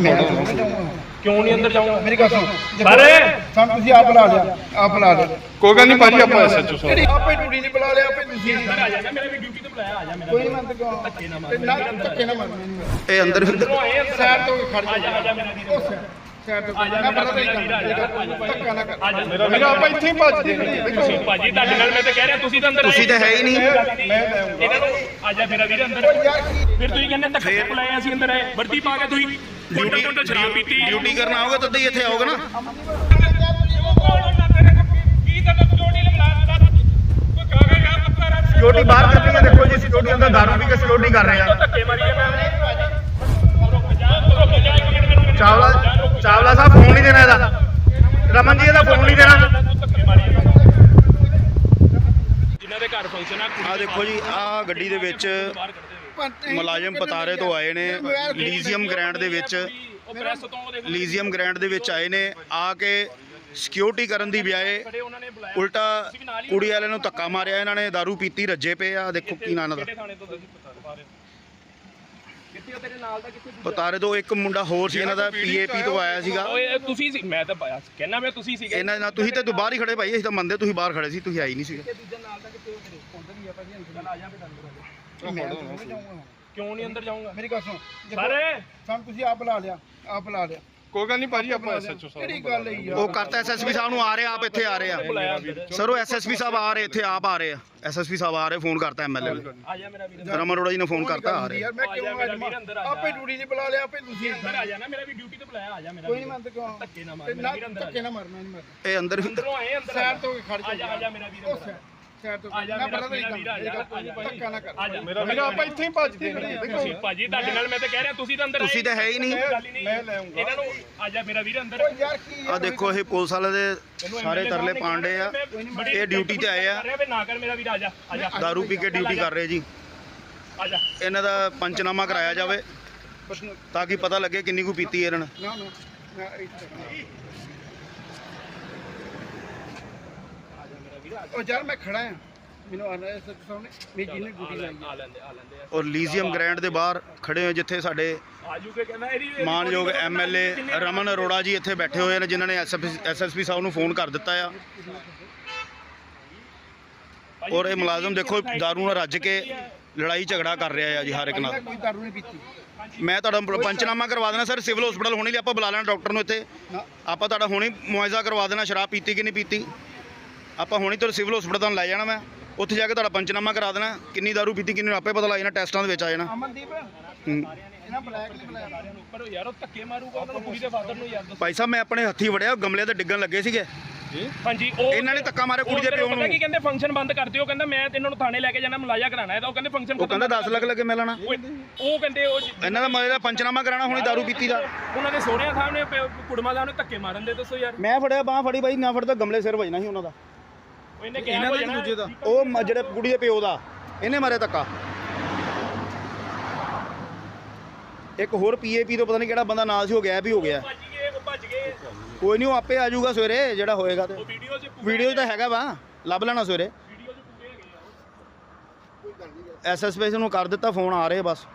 ਕਿਉਂ ਨਹੀਂ ਅੰਦਰ ਜਾਊਂਗਾ? ਮੇਰੀ ਗੱਲ ਸੁਣ। ਸਰ ਸਾਨੂੰ ਤੁਸੀਂ ਆਪ ਬੁਲਾ ਲਿਆ ਆਪ ਬੁਲਾ ਲਿਆ। ਕੋਈ ਗੱਲ ਨਹੀਂ ਭਾਜੀ ਆਪਾਂ ਐਸਐਚਓ ਸਾਹਿਬ ਕਿਹੜੀ ਆਪੇ ਡਿਊਟੀ ਨਹੀਂ ਬੁਲਾ ਲਿਆ ਆਪੇ ਤੁਸੀਂ ਆ ਜਾਣਾ ਮੇਰੇ ਵੀ ਡਿਊਟੀ ਤੇ ਬੁਲਾਇਆ ਆ ਜਾ ਮੇਰਾ। ਕੋਈ ਨਹੀਂ ਮੰਨਦੇ ਕਿਉਂ ਧੱਕੇ ਨਾ ਮਾਰ ਧੱਕੇ ਨਾ ਮਾਰ ਇਹ ਅੰਦਰ ਅੰਦਰ। ਸਾਈਡ ਤੋਂ ਖੜ ਜਾ ਆ ਜਾ ਮੇਰਾ ਵੀਰ। ਜਾ ਸਾਈਡ ਤੋਂ ਮੈਂ ਪਤਾ ਨਹੀਂ ਧੱਕਾ ਨਾ ਕਰ। ਆ ਜਾ। ਮੇਰਾ ਆਪਾਂ ਇੱਥੇ ਹੀ ਭੱਜਦੇ ਨੇ ਤੁਸੀਂ ਭਾਜੀ ਤੁਹਾਡੇ ਨਾਲ ਮੈਂ ਤਾਂ ਕਹਿ ਰਿਹਾ ਤੁਸੀਂ ਤਾਂ ਅੰਦਰ ਤੁਸੀਂ ਤਾਂ ਹੈ ਹੀ ਨਹੀਂ। ਇਹਨਾਂ ਨੂੰ ਆ ਜਾ ਮੇਰਾ ਵੀਰ ਅੰਦਰ। ਯਾਰ ਫਿਰ ਤੁਸੀਂ ਕਹਿੰਦੇ ਧੱਕੇ ਬੁਲਾਏ ਅਸੀਂ ਅੰਦਰ ਆਏ। ਵਰਦੀ ਪਾ ਕੇ ਤੁਸੀਂ। ਡਿਊਟੀ ਤੋਂ ਸ਼ਰਾਬ ਪੀਤੀ ਡਿਊਟੀ ਕਰਨ ਆਓਗੇ ਤਦ ਹੀ ਇੱਥੇ ਆਓਗੇ ਨਾ। ਸਿਕਿਉਰਿਟੀ ਬਾਹਰ ਰਹੀ ਹੈ ਦੇਖੋ ਜੀ ਸਿਕਿਉਰਿਟੀ ਅੰਦਰ ਦਾਰੂ ਪੀ ਕੇ ਸਿਕਿਉਰਿਟੀ ਕਰ ਰਹੇ ਆ। ਚਾਵਲਾ ਚਾਵਲਾ ਸਾਹਿਬ ਫੋਨ ਨਹੀਂ ਦੇਣਾ ਇਹਦਾ। ਰਮਨ ਜੀ ਇਹਦਾ ਫੋਨ ਨਹੀਂ ਦੇਣਾ। ਜਿਨ੍ਹਾਂ ਦੇ ਘਰ ਫੰਕਸ਼ਨ ਆ ਆ ਦੇਖੋ ਜੀ ਆ ਗੱਡੀ ਦੇ ਵਿੱਚ ਮੁਲਾਜ਼ਮ ਪਤਾਰੇ ਤੋਂ ਆਏ ਨੇ ਲੀਜ਼ੀਅਮ ਗ੍ਰੈਂਡ ਦੇ ਵਿੱਚ। ਲੀਜ਼ੀਅਮ ਗ੍ਰੈਂਡ ਦੇ ਵਿੱਚ ਆਏ ਨੇ ਆ ਕੇ ਸਿਕਿਉਰਿਟੀ ਕਰਨ ਦੀ ਬੁਲਾਇਆ। ਉਲਟਾ ਕੁੜੀ ਵਾਲਿਆਂ ਨੂੰ ਧੱਕਾ ਮਾਰਿਆ ਇਹਨਾਂ ਨੇ दारू ਪੀਤੀ ਰੱਜੇ ਪਏ ਆ। ਦੇਖੋ ਕੀ ਨਾਂ ਇਹਨਾਂ ਦਾ। ਕਿਹੜੇ ਥਾਣੇ ਤੋਂ ਤੁਸੀਂ ਪਤਾ ਪਾ ਰਹੇ ਹੋ? ਕਿੱਥੇ ਉਹ ਤੇਰੇ ਨਾਲ ਦਾ ਕਿੱਥੇ ਇੱਕ ਮੁੰਡਾ ਹੋਰ ਸੀ ਇਹਨਾਂ ਦਾ ਪੀਏਪੀ ਤੋਂ ਆਇਆ ਸੀਗਾ। ਓਏ ਤੁਸੀਂ ਸੀ ਮੈਂ ਤਾਂ ਪਾਇਆ ਕਹਿੰਦਾ ਮੈਂ ਤੁਸੀਂ ਸੀਗੇ। ਇਹਨਾਂ ਨਾਲ ਤੁਸੀਂ ਤਾਂ ਬਾਹਰ ਹੀ ਖੜੇ ਭਾਈ ਅਸੀਂ ਤਾਂ ਮੰਨਦੇ ਤੁਸੀਂ ਬਾਹਰ ਖੜੇ ਸੀ ਤੁਸੀਂ ਆਈ ਨਹੀਂ ਸੀਗੇ। ਕਿਉਂ ਨਹੀਂ ਅੰਦਰ ਜਾਊਂਗਾ? ਮੇਰੀ ਗੱਲ ਸੁਣ ਸਰ? ਸਾਨੂੰ ਤੁਸੀਂ ਆਪ ਬੁਲਾ ਲਿਆ ਆਪ ਬੁਲਾ ਲਿਆ। ਕੋਈ ਗੱਲ ਨਹੀਂ ਭਾਜੀ ਆਪਾਂ ਐਸਐਚਓ ਕਿਹੜੀ ਗੱਲ ਹੈ ਯਾਰ ਉਹ ਕਰਤਾ ਐਸਐਸਪੀ ਸਾਹਿਬ ਨੂੰ ਆ ਰਹੇ ਆਪ ਇੱਥੇ ਆ ਰਹੇ ਆ। ਸਰ ਉਹ ਐਸਐਸਪੀ ਸਾਹਿਬ ਆ ਰਹੇ ਇੱਥੇ ਆਪ ਆ ਰਹੇ ਆ। ਐਸਐਸਪੀ ਸਾਹਿਬ ਆ ਰਹੇ ਫੋਨ ਕਰਤਾ ਐਮਐਲਏ ਨੇ। ਆ ਜਾ ਮੇਰਾ ਵੀਰ। ਰਮਨ ਅਰੋੜਾ ਜੀ ਨੇ ਫੋਨ ਕਰਤਾ ਆ ਰਹੇ। ਯਾਰ ਮੈਂ ਕਿਉਂ ਆ ਆਪੇ ਡਿਊਟੀ ਨਹੀਂ ਬੁਲਾ ਲਿਆ ਆਪੇ ਤੁਸੀਂ ਅੰਦਰ ਆ ਜਾ ਨਾ ਮੇਰਾ ਵੀ ਡਿਊਟੀ ਤੇ ਬੁਲਾਇਆ ਆ ਜਾ ਮੇਰਾ ਕੋਈ ਨਹੀਂ ਮੰਨਦੇ ਕਿਉਂ ਧੱਕੇ ਨਾ ਮਾਰ ਮੇਰਾ ਵੀਰ ਅੰਦਰ ਆ ਇਹ ਅੰਦਰ ਅੰਦਰੋਂ ਆਏ ਅੰਦਰ ਸਾਈਡ ਤੋਂ ਖੜ ਆ ਜਾ ਆ ਜਾ ਮੇਰਾ ਵੀਰ ਅੰਦਰ ਸਾਈਡ ਤੋਂ ਆ ਜਾ ਮੈਂ ਮੇਰਾ ਪਤਾ ਨਹੀਂ ਵੀਰ ਆ ਜਾ ਆ ਜਾ ਧੱਕਾ ਨਾ ਕਰ। ਆ ਜਾ। ਮੇਰਾ ਆਪਾਂ ਇੱਥੇ ਹੀ ਭੱਜਦੇ ਨੇ ਤੁਸੀਂ ਭਾਜੀ ਤੁਹਾਡੇ ਨਾਲ ਮੈਂ ਤਾਂ ਕਹਿ ਰਿਹਾ ਤੁਸੀਂ ਤਾਂ ਅੰਦਰ ਤੁਸੀਂ ਤਾਂ ਹੈ ਹੀ ਨਹੀਂ। ਗੱਲ ਹੀ ਨਹੀਂ। ਮੈਂ ਲੈ ਆਊਂਗਾ। ਇਹਨਾਂ ਨੂੰ ਆ ਜਾ ਮੇਰਾ ਵੀਰ ਅੰਦਰ। ਯਾਰ ਕੀ ਆ? ਦੇਖੋ ਇਹ ਪੁਲਿਸ ਵਾਲੇ ਦੇ ਸਾਰੇ ਤਰਲੇ ਪਾਂਡੇ ਆ। ਇਹ ਡਿਊਟੀ ਤੇ ਆਏ ਆ। ਕਰ ਰਿਹਾ ਵੀ ਨਾ ਕਰ ਮੇਰਾ ਵੀਰ ਆ ਜਾ ਆ ਜਾ। दारू ਪੀ ਕੇ ਡਿਊਟੀ ਕਰ ਰਹੇ ਜੀ। ਆ ਜਾ। ਇਹਨਾਂ ਦਾ ਪੰਚਨਾਮਾ ਕਰਾਇਆ ਜਾਵੇ ਤਾਂ ਕਿ ਪਤਾ ਲੱਗੇ ਕਿੰਨੀ ਕੁ ਪੀਤੀ ਇਹਨਾਂ ਨੇ। ਨਾ ਨਾ ਮੈਂ ਇੱਥੇ ਉਹ ਯਾਰ ਮੈਂ ਖੜਾ ਆ ਮੈਨੂੰ ਆਣਾ ਸੱਚ ਸਾਹਮਣੇ। ਮੇਰੀ ਜਿਹਨੇ ਡਿਊਟੀ ਲਾਈ ਆ। ਲੈਂਦੇ ਆ ਲੈਂਦੇ ਆ। ਔਰ ਲੀਜ਼ੀਅਮ ਗ੍ਰੈਂਡ ਦੇ ਬਾਹਰ ਖੜੇ ਹੋਏ ਜਿੱਥੇ ਸਾਡੇ ਆਜੂ ਕੇ ਕਹਿੰਦਾ ਇਹਦੀ ਮਾਨਯੋਗ ਐਮਐਲਏ ਰਮਨ ਅਰੋੜਾ ਜੀ ਇੱਥੇ ਬੈਠੇ ਹੋਏ ਨੇ ਜਿਨ੍ਹਾਂ ਨੇ ਐਸਐਸਪੀ ਸਾਹਿਬ ਨੂੰ ਫੋਨ ਕਰ ਦਿੱਤਾ ਆ। ਔਰ ਇਹ ਮੁਲਾਜ਼ਮ ਦੇਖੋ दारू ਨਾਲ ਰੱਜ ਕੇ ਲੜਾਈ ਝਗੜਾ ਕਰ ਰਿਹਾ ਆ ਜੀ ਹਰ ਇੱਕ ਨਾਲ। ਮੈਂ ਕੋਈ ਦਾਰੂ ਨਹੀਂ ਪੀਤੀ। ਮੈਂ ਤੁਹਾਡਾ ਪੰਚਨਾਮਾ ਕਰਵਾ ਦੇਣਾ ਸਰ। ਸਿਵਲ ਹਸਪੀਟਲ ਹੋਣੀ ਲਈ ਆਪਾਂ ਬੁਲਾ ਲੈਣਾ ਡਾਕਟਰ ਨੂੰ ਇੱਥੇ। ਆਪਾਂ ਤੁਹਾਡਾ ਹੁਣੀ ਮੁਆਇਜ਼ਾ ਕਰਵਾ ਦੇਣਾ ਸ਼ਰਾਬ ਪੀਤੀ ਕਿ ਨਹੀਂ ਪੀਤੀ? ਆਪਾਂ ਹੁਣੇ ਤੋਂ ਸਿਵਲ ਹਸਪੀਟਲ ਤੋਂ ਲੈ ਜਾਣਾ ਮੈਂ। ਉੱਥੇ ਜਾ ਕੇ ਤੁਹਾਡਾ ਪੰਚਨਾਮਾ ਕਰਾ ਦੇਣਾ। ਕਿੰਨੀ ਦਾਰੂ ਪੀਤੀ ਕਿੰਨੀ ਆਪੇ ਪਤਾ ਲੱਗ ਜਾਣਾ ਟੈਸਟਾਂ ਦੇ ਵਿੱਚ ਆ ਜਾਣਾ। ਭਾਈ ਸਾਹਿਬ ਮੈਂ ਆਪਣੇ ਹੱਥੀ ਵੜਿਆ ਗਮਲੇ ਤੇ ਡਿੱਗਣ ਲੱਗੇ ਸੀਗੇ। ਹਾਂਜੀ ਉਹ ਇਹਨਾਂ ਨੇ ਧੱਕਾ ਮਾਰਿਆ ਕੁੜੀ ਦੇ ਪਿਓ ਨੂੰ। ਕਹਿੰਦੇ ਫੰਕਸ਼ਨ ਬੰਦ ਕਰ ਦਿਓ ਕਹਿੰਦਾ ਮੈਂ ਤੇ ਇਹਨਾਂ ਨੂੰ ਥਾਣੇ ਲੈ ਕੇ ਜਾਣਾ ਮਲਾਇਆ ਕਰਾਣਾ ਹੈ ਤਾਂ ਉਹ ਕਹਿੰਦੇ ਫੰਕਸ਼ਨ ਉਹ ਕਹਿੰਦਾ 10 ਲੱਖ ਲੱਗੇ ਮਿਲਣਾ ਉਹ ਕਹਿੰਦੇ ਉਹ ਇਹਨਾਂ ਦਾ ਮਲੇ ਦਾ ਪੰਚਨਾਮਾ ਕਰਾਣਾ ਹੁਣੇ दारू ਪੀਤੀ ਦਾ। ਉਹਨਾਂ ਦੇ ਸੋਹਰਿਆਂ ਸਾਹਮਣੇ ਕੁੜਮਾ ਸਾਹਮਣੇ ਧੱਕੇ ਮਾਰਨ ਦੇ ਦੱਸੋ ਯਾਰ। ਮੈਂ ਫੜਿਆ ਬਾਹ ਫੜੀ ਬਾਈ ਨਾ ਫੜਦਾ ਗਮਲੇ ਸਿਰ ਵਜਣਾ ਸੀ ਉਹਨਾਂ ਦਾ। ਉਹ ਇਹਨੇ ਕਿਹਾ ਕੋਈ ਦੂਜੇ ਦਾ। ਉਹ ਮ- ਜਿਹੜੇ ਕੁੜੀ ਦੇ ਪਿਓ ਦਾ ਇਹਨੇ ਮਾਰਿਆ ਧੱਕਾ। ਇੱਕ ਹੋਰ ਪੀਏਪੀ ਤੋਂ ਪਤਾ ਨਹੀਂ ਕਿਹੜਾ ਬੰਦਾ ਨਾਲ ਸੀ ਹੋ ਗਿਆ ਵੀ ਹੋ ਗਿਆ। ਭੱਜ ਗਏ ਉਹ ਭੱਜ ਗਏ। ਕੋਈ ਨਹੀਂ ਉਹ ਆਪੇ ਆ ਜਾਊਗਾ ਸਵੇਰੇ ਜਿਹੜਾ ਹੋਏਗਾ ਤੇ। ਉਹ ਵੀਡੀਓ 'ਚ ਵੀਡੀਓ 'ਚ ਤਾਂ ਹੈਗਾ ਵਾ ਲੱਭ ਲੈਣਾ ਸਵੇਰੇ। ਵੀਡੀਓ 'ਚ ਪੂਰੇ ਹੈਗੇ ਆ ਐਸਐਸਪੀ ਨੂੰ ਕਰ ਦਿੱਤਾ ਫੋਨ ਆ ਰਹੇ ਬਸ।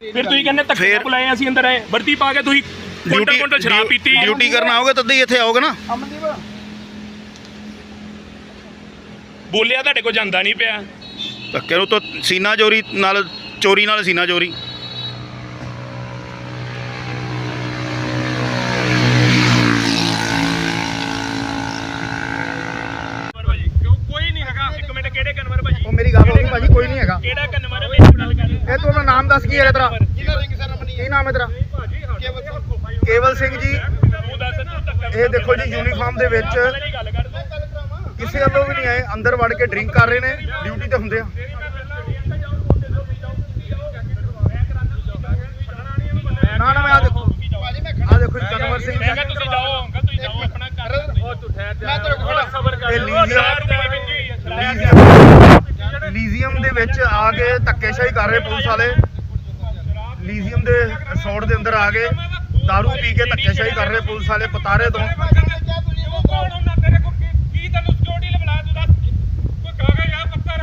ਫਿਰ ਤੁਸੀਂ ਕਹਿੰਦੇ ਧੱਕੇ ਬੁਲਾਏ ਅਸੀਂ ਅੰਦਰ ਆਏ। ਵਰਦੀ ਪਾ ਕੇ ਤੁਸੀਂ ਡਿਊਟੀ ਕੋਲ ਸ਼ਰਾਬ ਪੀਤੀ ਡਿਊਟੀ ਕਰਨ ਆਓਗੇ ਤਦ ਹੀ ਇੱਥੇ ਆਓਗੇ ਨਾ? ਅਮਨਦੀਪ ਬੋਲਿਆ ਤੁਹਾਡੇ ਕੋਲ ਜਾਂਦਾ ਨਹੀਂ ਪਿਆ। ਧੱਕੇ ਨੂੰ ਤਾਂ ਸੀਨਾ ਚੋਰੀ ਨਾਲ ਚੋਰੀ ਨਾਲ ਸੀਨਾ ਚੋਰੀ। ਭਾਜੀ ਕਿਉਂ? ਕੋਈ ਨਹੀਂ ਹੈਗਾ। ਇੱਕ ਮਿੰਟ ਕਿਹੜੇ ਕਨਵਰ ਭਾਜੀ? ਉਹ ਮੇਰੀ ਗੱਲ ਹੋ ਗਈ ਭਾਜੀ ਕੋਈ ਨਹੀਂ ਹੈਗਾ। ਕਿਹੜਾ ਕਨਵਰ ਹੈ? ਮੇਰੀ ਗੱਲ ਕਰ ਇਹ ਤੂੰ ਆਪਣਾ ਨਾਮ ਦੱਸ ਕੀ ਹੈ ਤੇਰਾ? ਕੀ ਨਾਮ ਹੈ ਤੇਰਾ? ਸਿੰਘ ਜੀ ਇਹ ਦੇਖੋ ਜੀ ਯੂਨੀਫਾਰਮ ਦੇ ਵਿੱਚ ਕਿਸੇ ਵੱਲੋਂ ਵੀ ਨਹੀਂ ਆਏ ਅੰਦਰ ਵੜ ਕੇ ਡਰਿੰਕ ਕਰ ਰਹੇ ਨੇ ਡਿਊਟੀ ਤੇ ਹੁੰਦੇ ਆ। ਨਾ ਨਾ ਮੈਂ ਆ ਦੇਖੋ ਆ ਦੇਖੋ ਕਨਵਰ ਸਿੰਘ ਮੈਂ ਕਿਹਾ ਤੁਸੀਂ ਜਾਓ ਅੰਕਲ ਤੁਸੀਂ ਜਾਓ ਆਪਣਾ ਕਰ ਉਹ ਤੂੰ ਠਹਿਰ ਜਾ ਮੈਂ ਤੇਰੇ ਕੋਲ ਸਬਰ ਕਰ ਲੀਜ਼ੀਅਮ- ਲੀਜ਼ੀਅਮ। ਦੇ ਵਿੱਚ ਆ ਕੇ ਧੱਕੇਸ਼ਾਹੀ ਕਰ ਰਹੇ ਪੁਲਿਸ ਵਾਲੇ। ਲੀਜ਼ੀਅਮ ਦੇ ਰਿਸੋਰਟ ਦੇ ਅੰਦਰ ਆ ਕੇ ਦਾਰੂ ਪੀ ਕੇ ਧੱਕੇਸ਼ਾਹੀ ਕਰ ਰਹੇ ਪੁਲਿਸ ਵਾਲੇ ਪਤਾਰੇ ਤੋਂ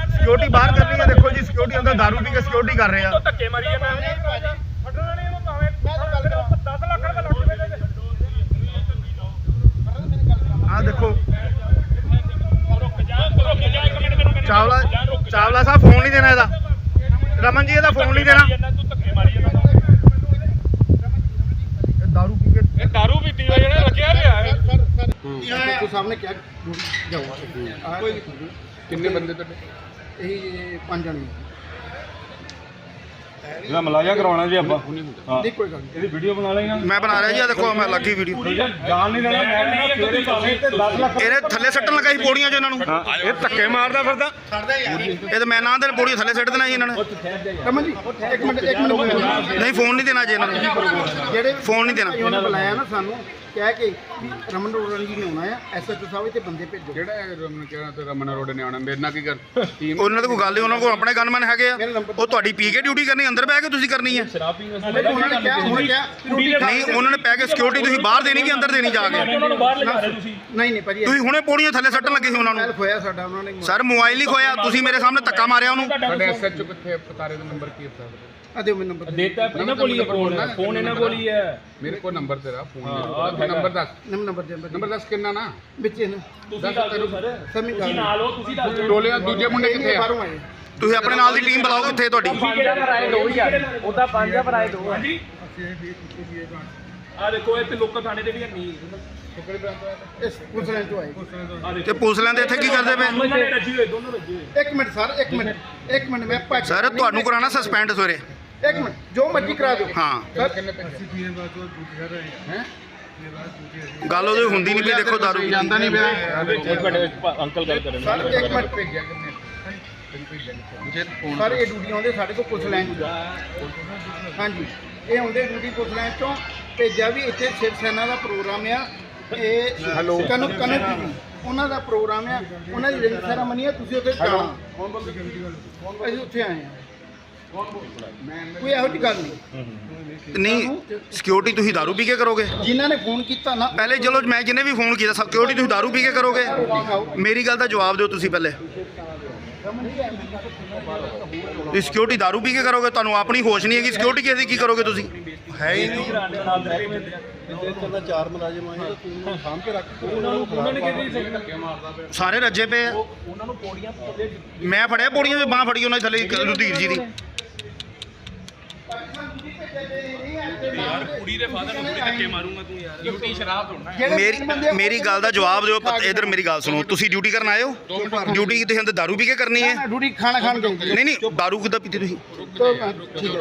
ਸਿਕਿਉਰਿਟੀ ਬਾਹਰ ਕਰਨੀ ਹੈ ਦੇਖੋ ਜੀ ਸਿਕਿਉਰਿਟੀ ਅੰਦਰ दारू ਪੀ ਕੇ ਸਿਕਿਉਰਿਟੀ ਕਰ ਰਹੇ ਆ ਆ ਦੇਖੋ ਚਾਵਲਾ ਚਾਵਲਾ ਸਾਹਿਬ ਫੋਨ ਨਹੀਂ ਦੇਣਾ ਇਹਦਾ ਰਮਨ ਜੀ ਇਹਦਾ ਫੋਨ ਨਹੀਂ ਦੇਣਾ ਦਾਰੂ ਪੀ ਕੇ ਇਹ ਦਾਰੂ ਪੀਤੀ ਹੋਈ ਜਿਹੜਾ ਰੱਖਿਆ ਪਿਆ ਹੈ। ਸਾਹਿਬ ਨੇ ਕਿਹਾ ਜਾਊਗਾ। ਕੋਈ ਕਿੰਨੇ ਬੰਦੇ ਤੁਹਾਡੇ? ਇਹ ਪੰਜ ਜਣੇ। ਇਹਦਾ ਮਲਾਜਾ ਕਰਾਉਣਾ ਜੀ ਆਪਾਂ। ਹਾਂ। ਨਹੀਂ ਕੋਈ ਗੱਲ ਨਹੀਂ। ਇਹਦੀ ਵੀਡੀਓ ਬਣਾ ਲੈਣਾ ਮੈਂ ਬਣਾ ਰਿਹਾ ਜੀ ਆ ਦੇਖੋ ਮੈਂ ਲੱਗੀ ਵੀਡੀਓ ਜਾਣ ਨਹੀਂ ਦੇਣਾ ਮੈਂ ਨਹੀਂ ਤੇਰੇ ਭਾਵੇਂ ਤੇ 10 ਲੱਖ ਇਹਨੇ ਥੱਲੇ ਸੱਟਣ ਲਗਾਈ ਪੌੜੀਆਂ 'ਚ ਇਹਨਾਂ ਨੂੰ। ਇਹ ਧੱਕੇ ਮਾਰਦਾ ਫਿਰਦਾ। ਇਹ ਤਾਂ ਮੈਂ ਨਾ ਦੇ ਪੌੜੀਆਂ ਥੱਲੇ ਸੱਟ ਦੇਣਾ ਜੀ ਇਹਨਾਂ ਨੇ। ਰਮਨ ਜੀ ਇੱਕ ਮਿੰਟ ਇੱਕ ਮਿੰਟ। ਨਹੀਂ ਫੋਨ ਨਹੀਂ ਦੇਣਾ ਜੀ ਇਹਨਾਂ ਨੂੰ। ਜਿਹੜੇ ਫੋਨ ਨਹੀਂ ਦੇਣਾ। ਉਹਨਾਂ ਨੇ ਬੁਲਾਇਆ ਨਾ ਸਾਨੂੰ ਕਹਿ ਕੇ ਵੀ ਰਮਨ ਰੋੜਨ ਜੀ ਨੇ ਆਉਣਾ ਆ ਐਸਐਚਓ ਸਾਹਿਬ ਤੇ ਬੰਦੇ ਭੇਜੋ। ਕਿਹੜਾ ਹੈ ਰਮਨ ਕਿਹੜਾ ਤੇ ਰਮਨ ਰੋਡ ਨੇ ਆਉਣਾ? ਮੇਰੇ ਨਾਲ ਕੀ ਕਰ ਟੀਮ ਉਹਨਾਂ ਦੇ ਕੋਈ ਗੱਲ ਨਹੀਂ ਉਹਨਾਂ ਕੋਲ ਆਪਣੇ ਗਨਮੈਨ ਹੈਗੇ ਆ। ਉਹ ਤੁਹਾਡੀ ਪੀ ਕੇ ਡਿਊਟੀ ਕਰਨੀ ਅੰਦਰ ਬਹਿ ਕੇ ਤੁਸੀਂ ਕਰਨੀ ਹੈ ਉਹਨਾਂ ਨੇ ਕਿਹਾ ਹੁਣ ਕਿਹਾ ਰੋਟੀ ਖਾ ਨਹੀਂ ਉਹਨਾਂ ਨੇ ਪੈ ਕੇ ਸਿਕਿਉਰਿਟੀ ਤੁਸੀਂ ਬਾਹਰ ਦੇਣੀ ਕਿ ਅੰਦਰ ਦੇਣੀ ਜਾ ਕੇ? ਉਹਨਾਂ ਨੂੰ ਬਾਹਰ ਲਿਜਾ ਰਹੇ ਤੁਸੀਂ। ਨਹੀਂ ਨਹੀਂ ਭਾਜੀ ਤੁਸੀਂ ਹੁਣੇ ਪੌੜੀਆਂ ਥੱਲੇ ਸੱਟਣ ਲੱਗੇ ਸੀ ਉਹਨਾਂ ਨੂੰ। ਹੋਇਆ ਸਾਡਾ ਉਹਨਾਂ ਨੇ ਸਰ ਮੋਬਾਈਲ ਹੀ ਖੋਇਆ ਤੁਸੀਂ ਮੇਰੇ ਸਾਹਮਣੇ ਧੱਕਾ ਮਾਰਿਆ ਉਹਨੂੰ। ਸਾਡੇ ਐਸਐਚਓ ਕਿੱਥੇ ਪਤਾਰੇ ਦਾ ਨੰਬਰ ਕੀ ਹੈ ਆ ਦਿਓ ਮੈਨੂੰ ਨੰਬਰ ਦੇਤਾ ਇਹਨਾਂ ਕੋਲ ਹੀ ਹੈ ਫੋਨ ਫੋਨ ਇਹਨਾਂ ਕੋਲ ਹੀ ਹੈ। ਮੇਰੇ ਕੋਲ ਨੰਬਰ ਤੇਰਾ ਫੋਨ ਨੰਬਰ ਦੱਸ। ਨੰਬਰ ਦੇ ਨੰਬਰ ਦੱਸ ਕਿੰਨਾ ਨਾ? ਵਿੱਚ ਇਹਨਾਂ ਤੁਸੀਂ ਦੱਸ ਦਿਓ ਸਰ। ਸਮੀ ਤੁਸੀਂ ਨਾਲ ਹੋ ਤੁਸੀਂ ਦੱਸ ਦਿਓ। ਟੋਲੇ ਦੂਜੇ ਮੁੰਡੇ ਕਿੱਥੇ ਆ? ਬਾਹਰੋਂ ਆਏ। ਤੁਸੀਂ ਆਪਣੇ ਨਾਲ ਦੀ ਟੀਮ ਬੁਲਾਓ ਕਿੱਥੇ ਤੁਹਾਡੀ? ਉਹਦਾ ਪੰਜ ਭਰਾਏ ਦੋ। ਹਾਂਜੀ। ਆ ਦੇਖੋ ਇਹ ਤੇ ਲੋਕਾਂ ਥਾਣੇ ਦੇ ਵੀ ਹੈ ਨਹੀਂ ਇਸ ਪੁਲਿਸ ਤੋਂ ਆਏ। ਆ ਤੇ ਦੇਖੋ ਪੁਲਿਸ ਲੈਂਦੇ ਇੱਥੇ ਕੀ ਕਰਦੇ ਪਏ? ਉਹਨਾਂ ਨੇ ਰੱਜੀ ਹੋਏ ਦੋਨੋਂ ਰੱਜੀ ਹੋਏ। ਇੱਕ ਮਿੰਟ ਸਰ ਇੱਕ ਮਿੰਟ ਇੱਕ ਮਿੰਟ ਮੈਂ ਭੱਜ ਸਰ ਤੁਹਾਨੂੰ ਕਰਾਣਾ ਸਸਪੈਂਡ ਸਵੇਰੇ। ਇੱਕ ਮਿੰਟ ਜੋ ਮਰਜ਼ੀ ਕਰਾ ਦਿਓ। ਹਾਂ। ਸਰ। ਕਿੰਨੇ ਪੈਸੇ? ਹੈ? ਗੱਲ ਉਹਦੀ ਹੁੰਦੀ ਨਹੀਂ ਪਈ ਦੇਖੋ ਦਾਰੂ। ਜਾਂਦਾ ਨਹੀਂ ਪਿਆ। ਇੱਕ ਮਿੰਟ ਅੰਕਲ ਗੱਲ ਕਰਨ ਸਰ ਇੱਕ ਮਿੰਟ ਭੇਜਿਆ ਕਿੰਨੇ? ਜੇ ਫੋਨ ਸਰ ਇਹ ਡਿਊਟੀ ਆਉਂਦੇ ਸਾਡੇ ਕੋਲ ਪੁਲਿਸ ਲਾਈਨ ਹਾਂਜੀ ਇਹ ਆਉਂਦੇ ਡਿਊਟੀ ਪੁਲਿਸ ਲਾਈਨ ਚੋਂ। ਭੇਜਿਆ ਵੀ ਇੱਥੇ ਸ਼ਿਵ ਸੈਨਾ ਦਾ ਪ੍ਰੋਗਰਾਮ ਆ। ਇਹ ਹੈਲੋ। ਕਨਕ ਕਨਕ ਉਹਨਾਂ ਦਾ ਪ੍ਰੋਗਰਾਮ ਆ। ਉਹਨਾਂ ਦੀ ਰਿੰਗ ਸੈਰਾਮਨੀ ਆ ਤੁਸੀਂ ਉੱਥੇ ਜਾਣਾ। ਅਸੀਂ ਉੱਥੇ ਆਏ ਆ। ਕੋਈ ਇਹੋ ਜਿਹੀ ਗੱਲ ਨਹੀਂ। ਨਹੀਂ ਸਿਕਿਉਰਿਟੀ ਤੁਸੀਂ ਦਾਰੂ ਪੀ ਕੇ ਕਰੋਗੇ? ਜਿਨ੍ਹਾਂ ਨੇ ਫੋਨ ਕੀਤਾ ਨਾ। ਪਹਿਲੇ ਚਲੋ ਮੈਂ ਜਿਹਨੇ ਵੀ ਫੋਨ ਕੀਤਾ ਸਿਕਿਉਰਿਟੀ ਤੁਸੀਂ ਦਾਰੂ ਪੀ ਕੇ ਕਰੋਗੇ? ਮੇਰੀ ਗੱਲ ਦਾ ਜਵਾਬ ਦਿਓ ਤੁਸੀਂ ਪਹਿਲੇ। ਤੁਸੀਂ ਸਿਕਿਉਰਿਟੀ ਦਾਰੂ ਪੀ ਕੇ ਕਰੋਗੇ? ਤੁਹਾਨੂੰ ਆਪਣੀ ਹੋਸ਼ ਨਹੀਂ ਹੈਗੀ। ਸਿਕਿਉਰਿਟੀ ਕਿਸੇ ਕੀ ਕਰੋਗੇ ਤੁਸੀਂ? ਹੈ ਹੀ ਨਹੀਂ। ਉਹਨਾਂ ਨੇ ਕਿਹਦੀ ਸਾਰੇ ਰੱਜੇ ਪਏ ਆ। ਉਹਨਾਂ ਨੂੰ ਪੌੜੀਆਂ ਥੱਲੇ ਮੈਂ ਫੜਿਆ ਪੌੜੀਆਂ 'ਚ ਬਾਹ ਫੜੀ ਉਹਨਾਂ ਦੀ ਥੱਲੇ ਇੱਕ ਰੁਧੀਰ ਜੀ ਦੀ। ਯਾਰ ਕੁੜੀ ਦੇ ਫਾਦਰ ਨੂੰ ਕੁੜੀ ਧੱਕੇ ਮਾਰੂੰਗਾ ਤੂੰ ਯਾਰ। ਡਿਊਟੀ ਸ਼ਰਾਬ ਹੋਣਾ ਜਿਹੜੇ ਮੇਰੀ ਆ, ਗੱਲ ਦਾ ਜਵਾਬ ਦਿਓ ਪ- ਇੱਧਰ ਮੇਰੀ ਗੱਲ ਸੁਣੋ। ਤੁਸੀਂ ਡਿਊਟੀ ਕਰਨ ਆਏ ਹੋ ਡਿਊਟੀ ਤੁਸੀਂ ਅੰਦਰ ਦਾਰੂ ਪੀ ਕੇ ਕਰਨੀ ਹੈ? ਡਿਊਟੀ ਖਾਣਾ ਖਾਣ ਗਏ ਨਹੀਂ ਨਹੀਂ ਦਾਰੂ ਕਿੱਦਾਂ ਪੀਤੀ ਤੁਸੀਂ?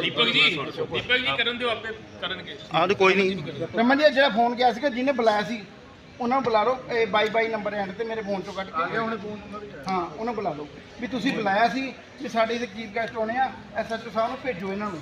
ਦੀਪਕ ਜੀ ਦੀਪਕ ਜੀ ਕਰਨ ਦਿਓ ਆਪੇ ਕਰਨਗੇ। ਆਹ ਤੇ ਕੋਈ ਨਹੀਂ। ਰਮਨ ਜੀ ਜਿਹੜਾ ਫੋਨ ਗਿਆ ਸੀਗਾ ਜਿਹਨੇ ਬੁਲਾਇਆ ਸੀ ਉਹਨਾਂ ਨੂੰ ਬੁਲਾ ਲਓ। ਇਹ ਬਾਈ ਬਾਈ ਨੰਬਰ ਐਂਡ ਤੇ ਮੇਰੇ ਫੋਨ ਚੋਂ ਕੱਢ ਕੇ ਗਿਆ ਉਹਨੇ ਫੋਨ ਹਾਂ ਉਹਨਾਂ ਨੂੰ ਬੁਲਾ ਲਓ। ਵੀ ਤੁਸੀਂ ਬੁਲਾਇਆ ਸੀ ਵੀ ਸਾਡੇ ਦੇ ਚੀਫ ਗੈਸਟ ਆਉਣੇ ਆ ਐਸਐਚਓ ਸਾਹਿਬ ਨੂੰ ਭੇਜੋ ਇਹਨਾਂ ਨੂੰ।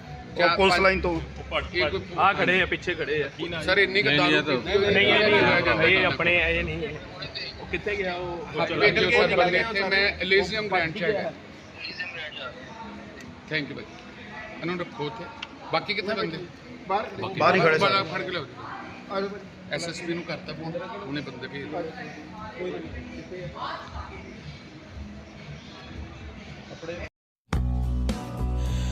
ਉਹ ਪੁਲਿਸ ਲਾਈਨ ਤੋਂ। ਇਹ ਕੋਈ ਆ ਖੜੇ ਆ ਪਿੱਛੇ ਖੜੇ ਆ। ਸਰ ਇੰਨੀ ਕੁ ਦਾਰੂ ਨਹੀਂ ਇਹ ਨਹੀਂ ਇਹ ਆਪਣੇ ਇਹ ਨਹੀਂ। ਉਹ ਕਿੱਥੇ ਗਿਆ ਉਹ? ਭੇਜੋ ਸਰ ਬੰਦੇ ਇੱਥੇ ਮੈਂ ਐਲੀਜ਼ੀਅਮ ਗ੍ਰੈਂਡ ਚ ਹੈਗਾ। ਥੈਂਕ ਯੂ ਭਾਈ ਇਹਨਾਂ ਨੂੰ ਰੱਖੋ ਉੱਥੇ। ਬਾਕੀ ਕਿੱਥੇ ਬੰਦੇ? ਬਾਹਰ ਬਾਹਰ ਹੀ ਖੜੇ ਸਨ। ਫੜ ਕੇ ਲਿਆਓ। ਆ। ਐਸਐਸਪੀ ਨੂੰ ਕਰਤਾ ਫੋਨ ਉਹਨੇ ਬੰਦੇ ਭੇਜ ਦਿੱਤੇ